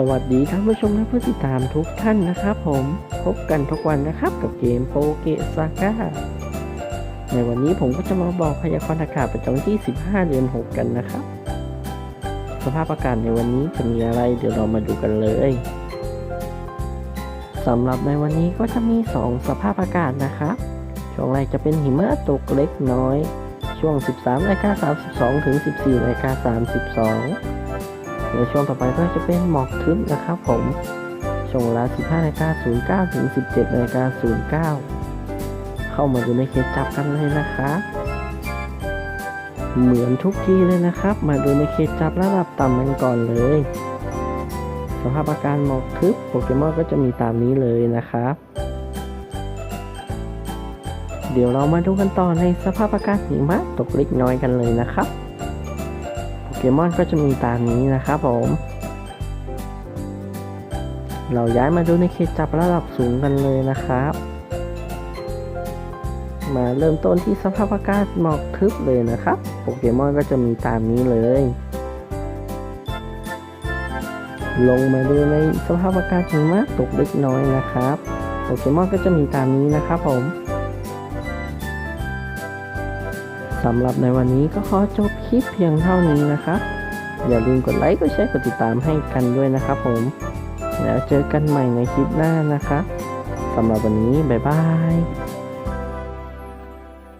สวัสดีท่านผู้ชมและผู้ติดตามทุกท่านนะครับผม พบกันทุกวันนะครับกับเกมโปเกซาก้าในวันนี้ผมก็จะมาบอกพยากรณ์อากาศประจำวันที่ 15 เดือน 6 กันนะครับ สภาพอากาศในวันนี้จะมีอะไรเดี๋ยวเรามาดูกันเลยสำหรับในวันนี้ก็จะมี 2 สภาพอากาศนะครับ ช่วงแรกจะเป็นหิมะตกเล็กน้อย ช่วง 13นาฬิกา32 ถึง 14นาฬิกา32 ในช่วงต่อไปก็จะเป็นหมอกทึบนะครับผมช่วงเวลา 15นาฬิกา09ถึง 17นาฬิกา09 เข้ามาดูในเคสจับกันเลยนะครับเหมือนทุกทีเลยนะครับ มาดูในเคสจับระดับต่ำกันก่อนเลย สภาพอาการหมอกทึบโปเกมอนก็จะมีตามนี้เลยนะครับ เดี๋ยวเรามาดูกันต่อในสภาพอากาศหิมะตกเล็กน้อยกันเลยนะครับ เกมอนก็จะมีตามนี้นะครับผม เราย้ายมาดูในเขตจับระดับสูงกันเลยนะครับ มาเริ่มต้นที่สภาพอากาศหมอกทึบเลยนะครับ โปเกมอนก็จะมีตามนี้เลย ลงมาดูในสภาพอากาศหิมะตกเล็กน้อยนะครับ โปเกมอนก็จะมีตามนี้นะครับผม สำหรับในวันนี้ก็ขอจบคลิปเพียงเท่านี้นะครับ อย่าลืมกดไลค์กดแชร์กดติดตามให้กันด้วยนะครับผม แล้วเจอกันใหม่ในคลิปหน้านะครับสำหรับวันนี้ บ๊ายบาย